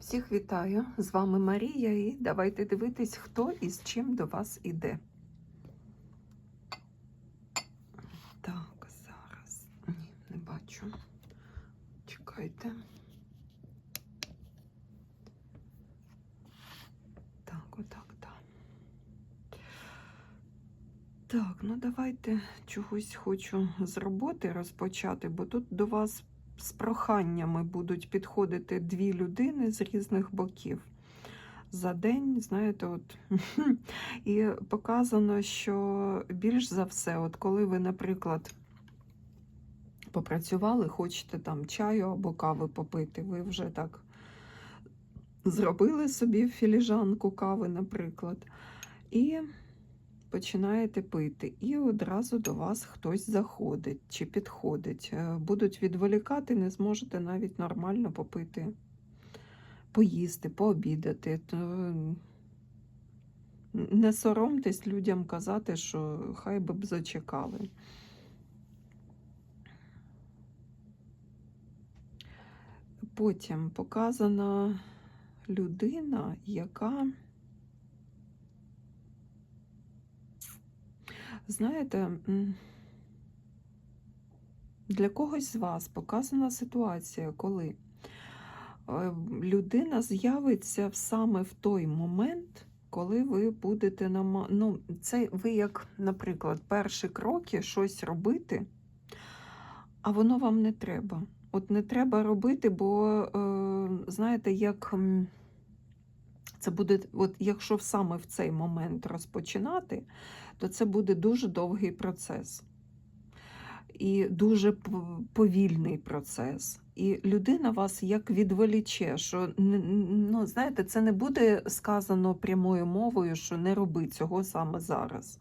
Всіх вітаю! З вами Марія, і давайте дивитись, хто і з чим до вас іде. Так, зараз. Ні, не бачу. Чекайте. Так, отак, так. Так, ну давайте чогось хочу з роботи розпочати, бо тут до вас з проханнями будуть підходити дві людини з різних боків за день, знаєте, от. І показано, що більш за все, от коли ви, наприклад, попрацювали, хочете там чаю або кави попити, ви вже так зробили собі філіжанку кави, наприклад, і починаєте пити, і одразу до вас хтось заходить чи підходить. Е, Будуть відволікати, не зможете навіть нормально попити, поїсти, пообідати. Не соромтесь людям казати, що хай би б зачекали. Потім показана людина, яка. Знаєте, для когось з вас показана ситуація, коли е, людина з'явиться саме в той момент, коли ви будете нама... ну, це ви як, наприклад, перші кроки щось робити, а воно вам не треба. От не треба робити, бо, е, знаєте, як це буде, от якщо саме в цей момент розпочинати, то це буде дуже довгий процес і дуже повільний процес. І людина вас як відволіче, що ну, знаєте, це не буде сказано прямою мовою, що не роби цього саме зараз.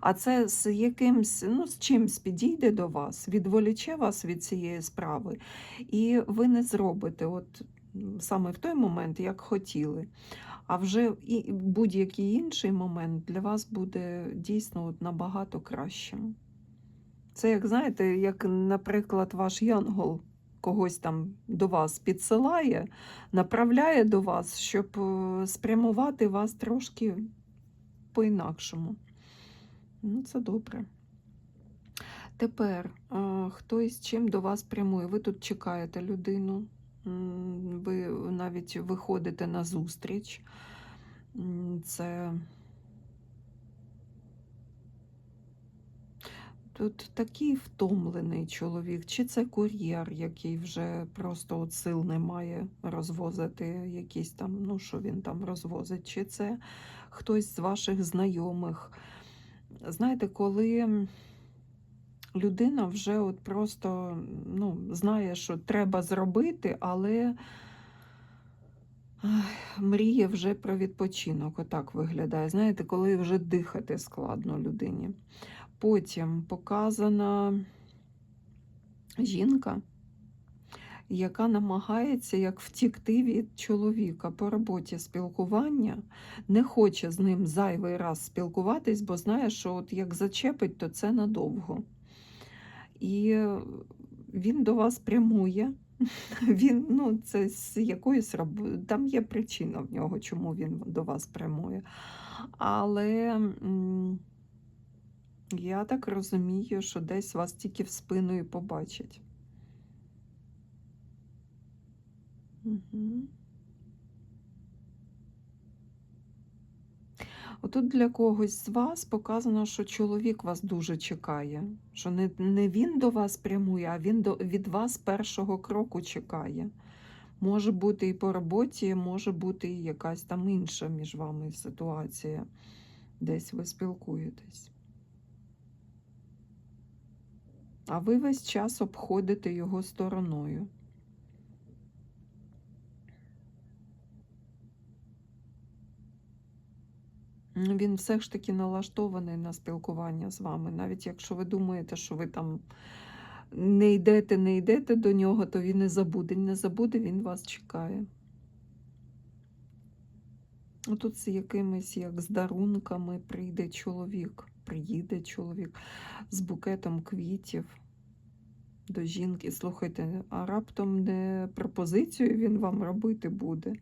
А це з якимсь, ну, з чимсь підійде до вас, відволіче вас від цієї справи, і ви не зробите от саме в той момент, як хотіли. А вже і будь-який інший момент для вас буде дійсно от набагато кращим. Це, як знаєте, як, наприклад, ваш янгол когось там до вас підсилає, направляє до вас, щоб е, спрямувати вас трошки по-інакшому. Ну, це добре. Тепер е, хтось чим до вас прямує. Ви тут чекаєте людину, ви навіть виходите на зустріч. Це тут такий втомлений чоловік, чи це кур'єр, який вже просто от сил не має розвозити якісь там, ну що він там розвозить, чи це хтось з ваших знайомих. Знаєте, коли людина вже от просто ну, знає, що треба зробити, але мріє вже про відпочинок. Отак виглядає. Знаєте, коли вже дихати складно людині. Потім показана жінка, яка намагається як втікти від чоловіка по роботі спілкування, не хоче з ним зайвий раз спілкуватись, бо знає, що от як зачепить, то це надовго. І він до вас прямує. Він, ну, це з якоїсь роботи, там є причина в нього, чому він до вас прямує. Але я так розумію, що десь вас тільки в спину і побачить. Угу. Отут для когось з вас показано, що чоловік вас дуже чекає, що не, не він до вас прямує, а він до, від вас першого кроку чекає. Може бути і по роботі, може бути і якась там інша між вами ситуація, десь ви спілкуєтесь. А ви весь час обходите його стороною. Він все ж таки налаштований на спілкування з вами. Навіть якщо ви думаєте, що ви там не йдете, не йдете до нього, то він не забуде. Не забуде, він вас чекає. Тут з якимись, як з дарунками прийде чоловік, приїде чоловік з букетом квітів. до жінки. Слухайте, а раптом не пропозицію він вам робити буде.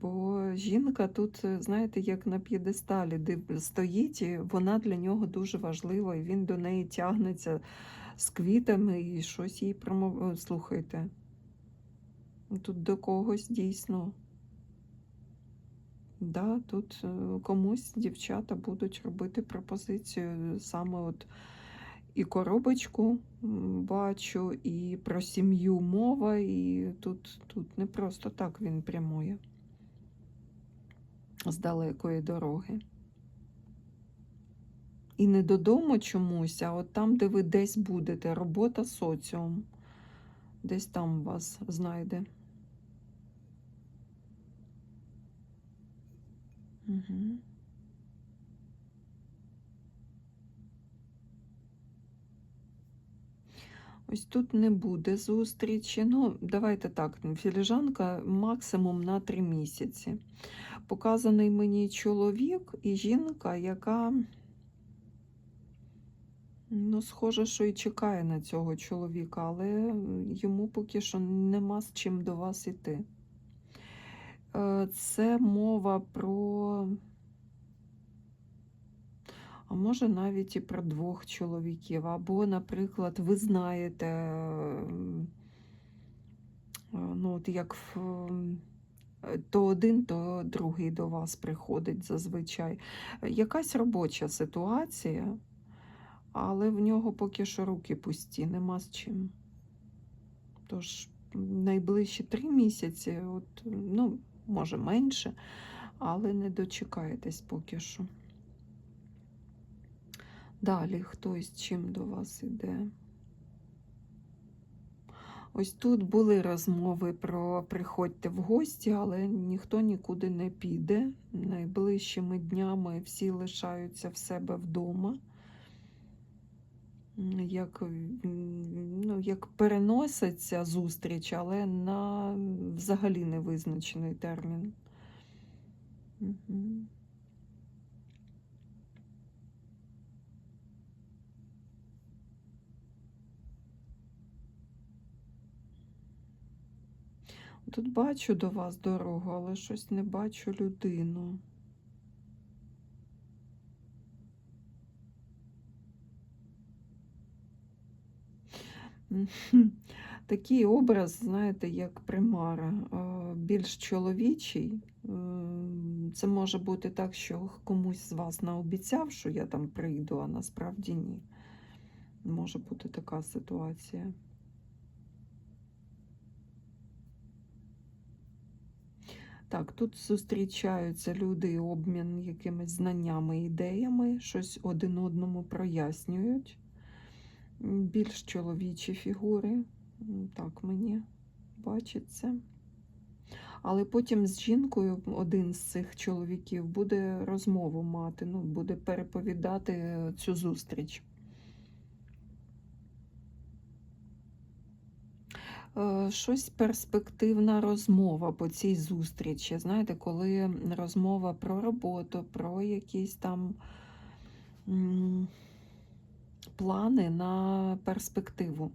Бо жінка тут, е, знаєте, як на п'єдесталі див- стоїть, вона для нього дуже важлива, і він до неї тягнеться з квітами і щось їй промов... Слухайте. Тут до когось дійсно. Да, тут е, комусь дівчата будуть робити пропозицію саме от і коробочку бачу, і про сім'ю мова, і тут, тут не просто так він прямує з далекої дороги. І не додому чомусь, а от там, де ви десь будете, робота соціум. Десь там вас знайде. Угу. Ось тут не буде зустрічі. Ну, давайте так, філіжанка максимум на три місяці. Показаний мені чоловік і жінка, яка, ну, схоже, що і чекає на цього чоловіка, але йому поки що нема з чим до вас іти. Е, Це мова про. А може навіть і про двох чоловіків. Або, наприклад, ви знаєте, е, ну, от як в, то один, то другий до вас приходить зазвичай. Е, Якась робоча ситуація, але в нього поки що руки пусті, нема з чим. Тож найближчі три місяці, от, ну, може менше, але не дочекаєтесь поки що. Далі хтось чим до вас іде. Ось тут були розмови про приходьте в гості, але ніхто нікуди не піде. Найближчими днями всі лишаються в себе вдома. Як, ну, як переноситься зустріч, але на взагалі невизначений термін. Мгм. Тут бачу до вас дорогу, але щось не бачу людину. Такий образ, знаєте, як примара, е, більш чоловічий. Це може бути так, що комусь з вас наобіцяв, що я там прийду, а насправді ні. Може бути така ситуація. Так, тут зустрічаються люди, обмін якимись знаннями, ідеями, щось один одному прояснюють. Більш чоловічі фігури, так мені бачиться. Але потім з жінкою один з цих чоловіків буде розмову мати, ну, буде переповідати е, цю зустріч. Щось перспективна розмова по цій зустрічі. Знаєте, коли розмова про роботу, про якісь там плани на перспективу.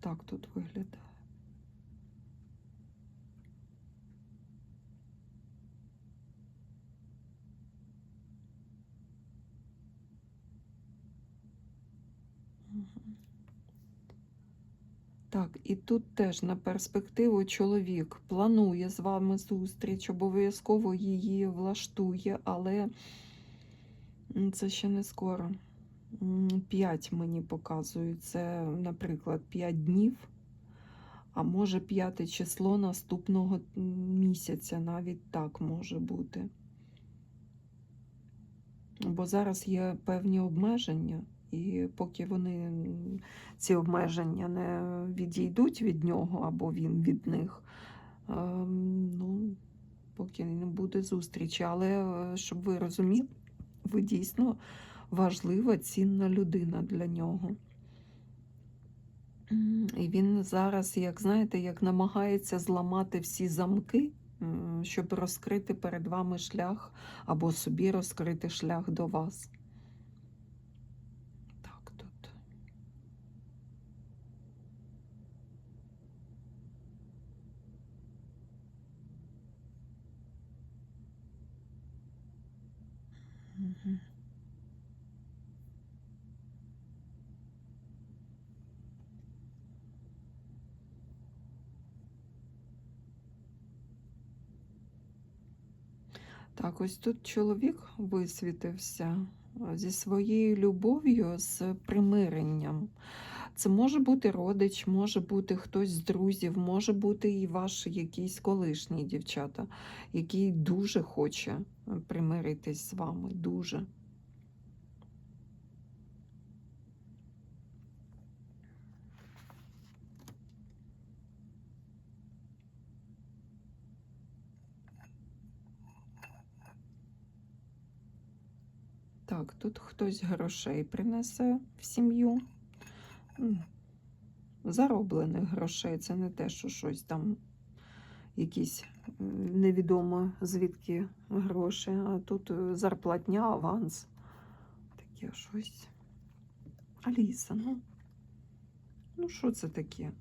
Так тут виглядає. Так, і тут теж на перспективу чоловік планує з вами зустріч, обов'язково її влаштує, але це ще не скоро. М, П'ять мені показують. Це, наприклад, п'ять днів, а може п'яте число наступного місяця, навіть так може бути. Бо зараз є певні обмеження, і поки вони ці обмеження не відійдуть від нього або він від них, ем, ну, поки не буде зустрічі. Але е, щоб ви розуміли, ви дійсно важлива, цінна людина для нього. І він зараз, як знаєте, як намагається зламати всі замки, щоб розкрити перед вами шлях або собі розкрити шлях до вас. Так, ось тут чоловік висвітився зі своєю любов'ю, з примиренням. Це може бути родич, може бути хтось з друзів, може бути і ваш якийсь колишній дівчата, який дуже хоче е, примиритись з вами. Дуже. Так, тут хтось грошей принесе в сім'ю. Зароблених грошей. Це не те, що щось там, якісь невідомо звідки гроші, а тут е, зарплатня, аванс. Таке щось. Аліса, ну. Ну, що це таке?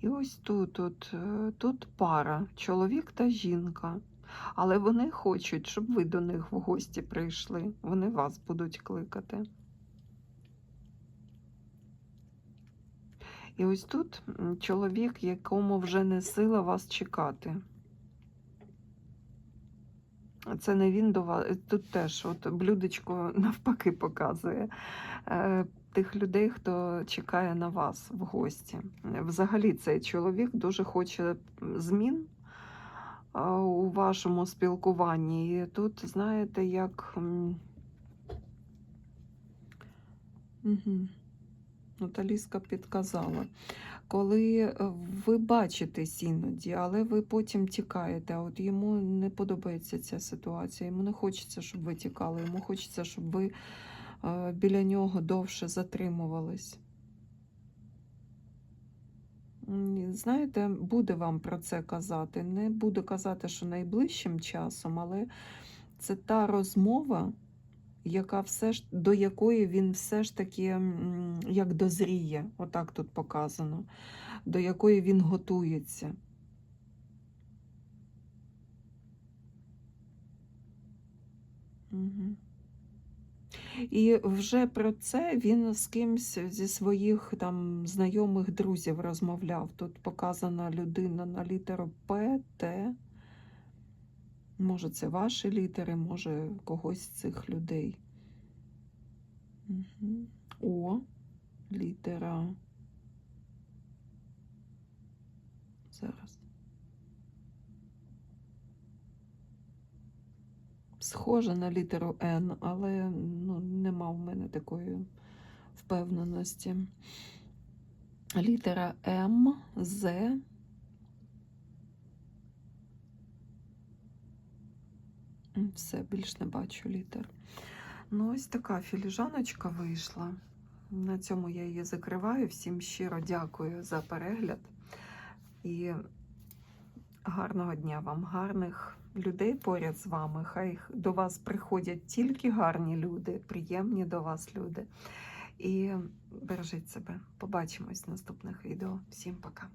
І ось тут, от, е, тут пара, чоловік та жінка. Але вони хочуть, щоб ви до них в гості прийшли. Вони вас будуть кликати. І ось тут чоловік, якому вже не сила вас чекати. Це не він до вас. Тут теж от блюдечко навпаки показує е, тих людей, хто чекає на вас в гості. Взагалі, цей чоловік дуже хоче змін у вашому спілкуванні. І тут, знаєте, як. Угу. От Аліска підказала. Коли е, ви бачитесь іноді, але ви потім тікаєте, а от йому не подобається ця ситуація, йому не хочеться, щоб ви тікали, йому хочеться, щоб ви е, біля нього довше затримувались. Знаєте, буде вам про це казати. Не буду казати, що найближчим часом, але це та розмова, яка все ж до якої він все ж таки як дозріє, отак тут показано, до якої він готується. Угу. І вже про це він з кимсь зі своїх там знайомих друзів розмовляв. Тут показана людина на літеру П, Т. Може, це ваші літери, може когось з цих людей. Угу. О, літера. Зараз. Схоже на літеру Н, але ну, нема в мене такої впевненості. Літера М, З. Все, більш не бачу літер. Ну, ось така філіжаночка вийшла. На цьому я її закриваю. Всім щиро дякую за перегляд. І гарного дня вам, гарних людей поряд з вами. Хай до вас приходять тільки гарні люди, приємні до вас люди. І бережіть себе. Побачимось в наступних відео. Всім пока.